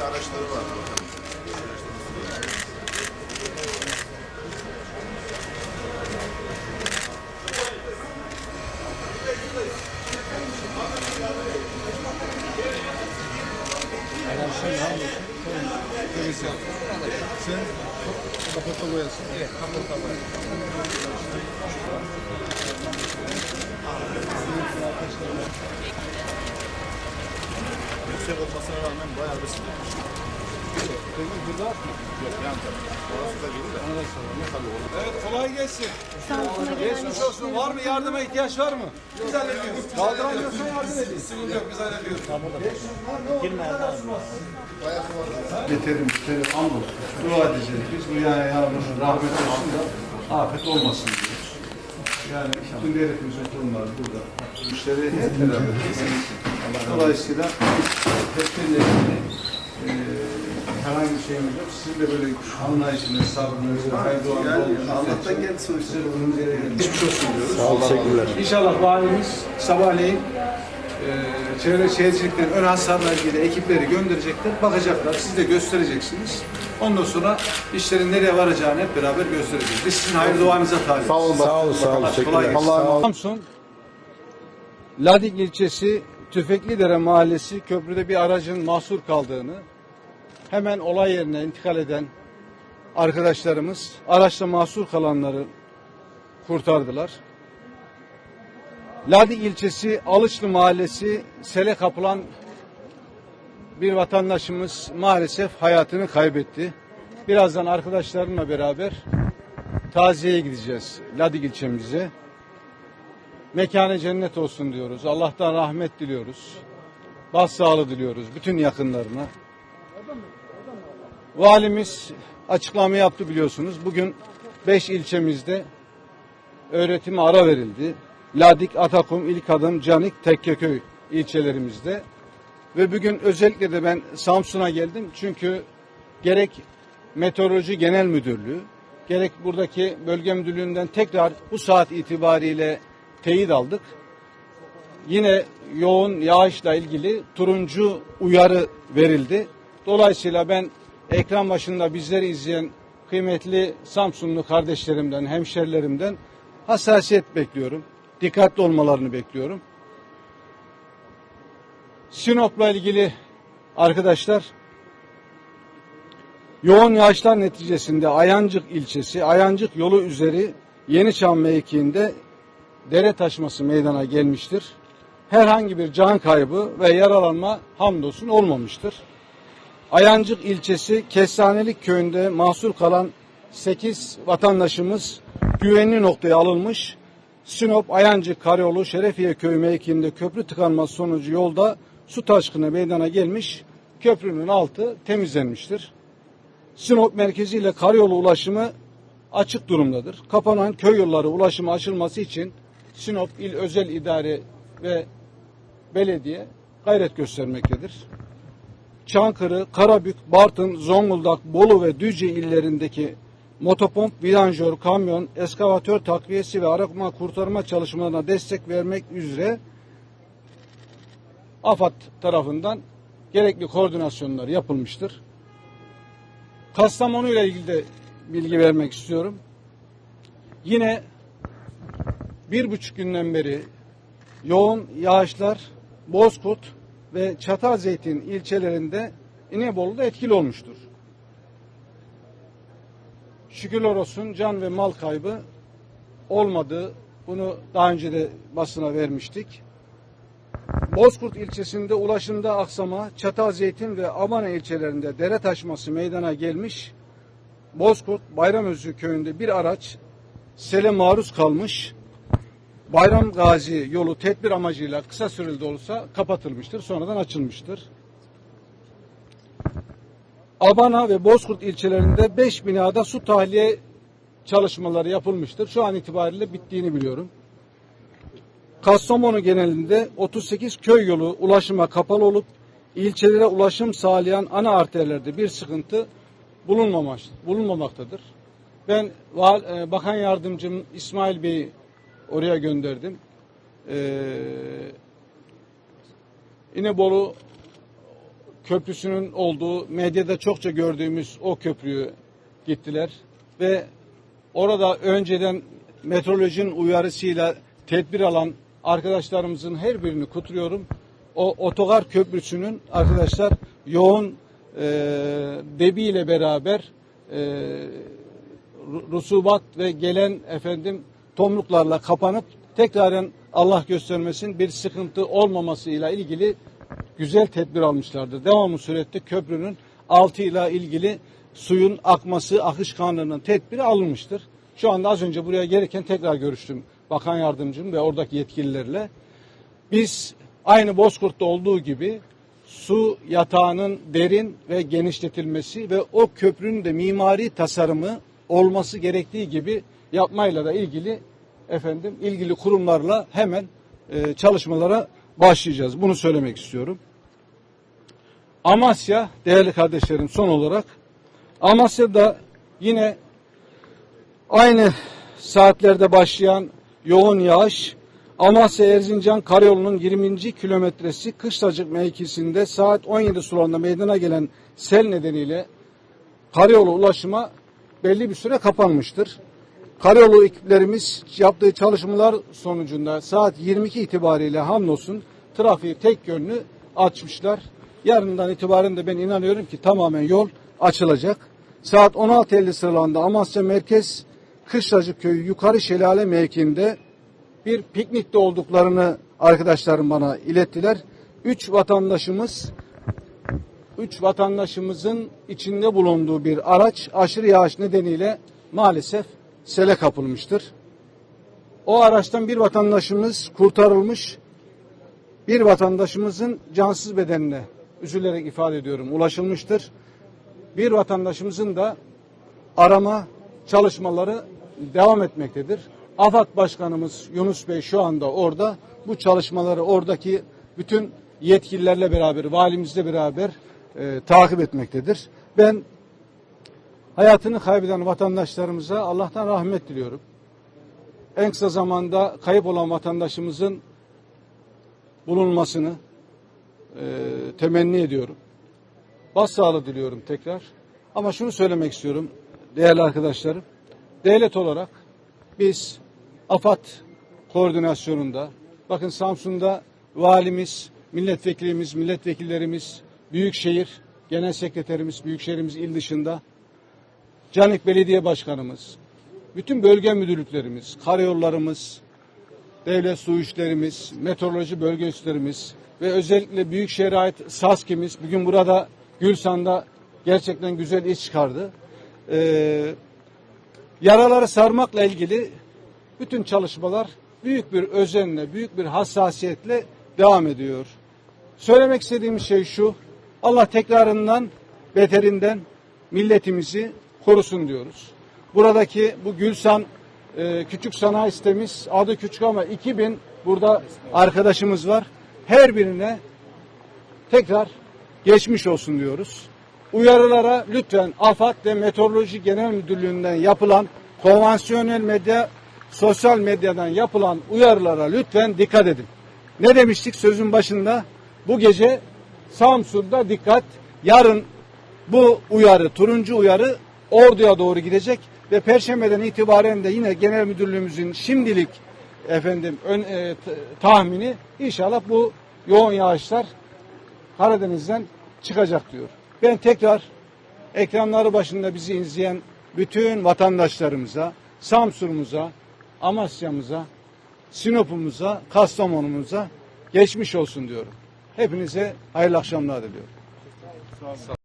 araçları var. Sen kaporta boyasın. Evet, kaporta Yüksek olmasına rağmen bayağı bir sıkıntı. Peki burada at mı? Yok yan taraf. Orası da değil de. Ona soralım. Tabii olur. Evet kolay gelsin. Geçmiş olsun. Var mı? Yardıma ihtiyaç var mı? Biz hallediyoruz. Kaldıramıyorsan yardım edin. Sıkıntı yok. Biz hallediyoruz. Beterim, beterim andolsun. Dua edeceğiz biz. Bu yani yardımcı rahmet olsun da afet olmasın diyoruz. Yani bütün devletimizin kurumları burada. Müşteri hep beraber. Dolayısıyla hep birlikte e, herhangi bir şeyimiz yok. Sizin de böyle anlayışınız, sabrınız, hayır duanız Allah'tan geldi sonuçta bunun üzerine Geçmiş olsun diyoruz. Sağ olun, teşekkürler. İnşallah valimiz sabahleyin e, çevre şehirciliklerin ön hasarla ilgili ekipleri gönderecekler, bakacaklar, siz de göstereceksiniz. Ondan sonra işlerin nereye varacağını hep beraber göstereceğiz. Biz sizin hayır duanıza talip. Sağ olun. Sağ olun, sağ olun. Kolay gelsin. Samsun, Ladik ilçesi Tüfeklidere mahallesi köprüde bir aracın mahsur kaldığını hemen olay yerine intikal eden arkadaşlarımız araçta mahsur kalanları kurtardılar. Ladik ilçesi Alıçlı mahallesi sele kapılan bir vatandaşımız maalesef hayatını kaybetti. Birazdan arkadaşlarımla beraber taziyeye gideceğiz Ladik ilçemize. Mekanı cennet olsun diyoruz. Allah'tan rahmet diliyoruz. Başsağlığı diliyoruz bütün yakınlarına. Valimiz açıklama yaptı biliyorsunuz. Bugün 5 ilçemizde öğretime ara verildi. Ladik, Atakum, İlkadım, Canik, Tekkeköy ilçelerimizde. Ve bugün özellikle de ben Samsun'a geldim. Çünkü gerek Meteoroloji Genel Müdürlüğü, gerek buradaki bölge müdürlüğünden tekrar bu saat itibariyle teyit aldık. Yine yoğun yağışla ilgili turuncu uyarı verildi. Dolayısıyla ben ekran başında bizleri izleyen kıymetli Samsunlu kardeşlerimden, hemşerilerimden hassasiyet bekliyorum. Dikkatli olmalarını bekliyorum. Sinop'la ilgili arkadaşlar yoğun yağışlar neticesinde Ayancık ilçesi, Ayancık yolu üzeri Yeniçam mevkiinde dere taşması meydana gelmiştir. Herhangi bir can kaybı ve yaralanma hamdolsun olmamıştır. Ayancık ilçesi Kestanelik köyünde mahsur kalan 8 vatandaşımız güvenli noktaya alınmış. Sinop Ayancık Karayolu Şerefiye köy mevkiinde köprü tıkanması sonucu yolda su taşkını meydana gelmiş. Köprünün altı temizlenmiştir. Sinop merkezi ile karayolu ulaşımı açık durumdadır. Kapanan köy yolları ulaşımı açılması için Sinop İl Özel İdare ve belediye gayret göstermektedir. Çankırı, Karabük, Bartın, Zonguldak, Bolu ve Düzce illerindeki motopomp, vidanjör, kamyon, eskavatör takviyesi ve arama kurtarma çalışmalarına destek vermek üzere AFAD tarafından gerekli koordinasyonlar yapılmıştır. Kastamonu ile ilgili de bilgi vermek istiyorum. Yine bir buçuk günden beri yoğun yağışlar Bozkurt ve Çatalzeytin ilçelerinde İnebolu'da etkili olmuştur. Şükürler olsun can ve mal kaybı olmadı. Bunu daha önce de basına vermiştik. Bozkurt ilçesinde ulaşımda aksama, Çatalzeytin ve Abana ilçelerinde dere taşması meydana gelmiş. Bozkurt Bayramözü köyünde bir araç sele maruz kalmış. Bayram Gazi yolu tedbir amacıyla kısa süreli de olsa kapatılmıştır. Sonradan açılmıştır. Abana ve Bozkurt ilçelerinde 5 binada su tahliye çalışmaları yapılmıştır. Şu an itibariyle bittiğini biliyorum. Kastamonu genelinde 38 köy yolu ulaşıma kapalı olup ilçelere ulaşım sağlayan ana arterlerde bir sıkıntı bulunmamaktadır. Ben e, Bakan Yardımcım İsmail Bey'i oraya gönderdim. Ee, İnebolu köprüsünün olduğu medyada çokça gördüğümüz o köprüyü gittiler ve orada önceden meteorolojinin uyarısıyla tedbir alan arkadaşlarımızın her birini kutluyorum. O otogar köprüsünün arkadaşlar yoğun e, debiyle beraber e, ru- rusubat ve gelen efendim tomruklarla kapanıp tekraren Allah göstermesin bir sıkıntı olmamasıyla ilgili güzel tedbir almışlardır. Devamlı surette köprünün altıyla ilgili suyun akması, akışkanlığının tedbiri alınmıştır. Şu anda az önce buraya gelirken tekrar görüştüm bakan yardımcım ve oradaki yetkililerle. Biz aynı Bozkurt'ta olduğu gibi su yatağının derin ve genişletilmesi ve o köprünün de mimari tasarımı olması gerektiği gibi yapmayla da ilgili efendim ilgili kurumlarla hemen e, çalışmalara başlayacağız. Bunu söylemek istiyorum. Amasya değerli kardeşlerim son olarak Amasya'da yine aynı saatlerde başlayan yoğun yağış Amasya Erzincan Karayolu'nun 20. kilometresi Kışlacık mevkisinde saat 17 sularında meydana gelen sel nedeniyle karayolu ulaşıma belli bir süre kapanmıştır. Karayolu ekiplerimiz yaptığı çalışmalar sonucunda saat 22 itibariyle hamdolsun trafiği tek yönlü açmışlar. Yarından itibaren de ben inanıyorum ki tamamen yol açılacak. Saat 16.50 sıralarında Amasya Merkez Kışlacık Köyü Yukarı Şelale mevkiinde bir piknikte olduklarını arkadaşlarım bana ilettiler. Üç vatandaşımız üç vatandaşımızın içinde bulunduğu bir araç aşırı yağış nedeniyle maalesef sele kapılmıştır. O araçtan bir vatandaşımız kurtarılmış, bir vatandaşımızın cansız bedenine üzülerek ifade ediyorum ulaşılmıştır. Bir vatandaşımızın da arama çalışmaları devam etmektedir. AFAD Başkanımız Yunus Bey şu anda orada bu çalışmaları oradaki bütün yetkililerle beraber, valimizle beraber e, takip etmektedir. Ben hayatını kaybeden vatandaşlarımıza Allah'tan rahmet diliyorum. En kısa zamanda kayıp olan vatandaşımızın bulunmasını e, temenni ediyorum. Başsağlığı diliyorum tekrar. Ama şunu söylemek istiyorum değerli arkadaşlarım. Devlet olarak biz AFAD koordinasyonunda bakın Samsun'da valimiz, milletvekilimiz, milletvekillerimiz, büyükşehir genel sekreterimiz, büyükşehirimiz il dışında Canik Belediye Başkanımız, bütün bölge müdürlüklerimiz, karayollarımız, devlet su işlerimiz, meteoroloji bölge üslerimiz ve özellikle Büyükşehir'e ait SASKİ'miz bugün burada Gülsan'da gerçekten güzel iş çıkardı. Ee, yaraları sarmakla ilgili bütün çalışmalar büyük bir özenle, büyük bir hassasiyetle devam ediyor. Söylemek istediğim şey şu, Allah tekrarından, beterinden milletimizi korusun diyoruz. Buradaki bu Gülsan e, küçük sanayi sitemiz adı küçük ama 2000 burada arkadaşımız var. Her birine tekrar geçmiş olsun diyoruz. Uyarılara lütfen AFAD ve Meteoroloji Genel Müdürlüğü'nden yapılan konvansiyonel medya, sosyal medyadan yapılan uyarılara lütfen dikkat edin. Ne demiştik sözün başında? Bu gece Samsun'da dikkat. Yarın bu uyarı, turuncu uyarı Ordu'ya doğru gidecek ve Perşembe'den itibaren de yine genel müdürlüğümüzün şimdilik efendim ön, e, tahmini inşallah bu yoğun yağışlar Karadeniz'den çıkacak diyor. Ben tekrar ekranları başında bizi izleyen bütün vatandaşlarımıza, Samsun'umuza, Amasya'mıza, Sinop'umuza, Kastamonu'muza geçmiş olsun diyorum. Hepinize hayırlı akşamlar diliyorum.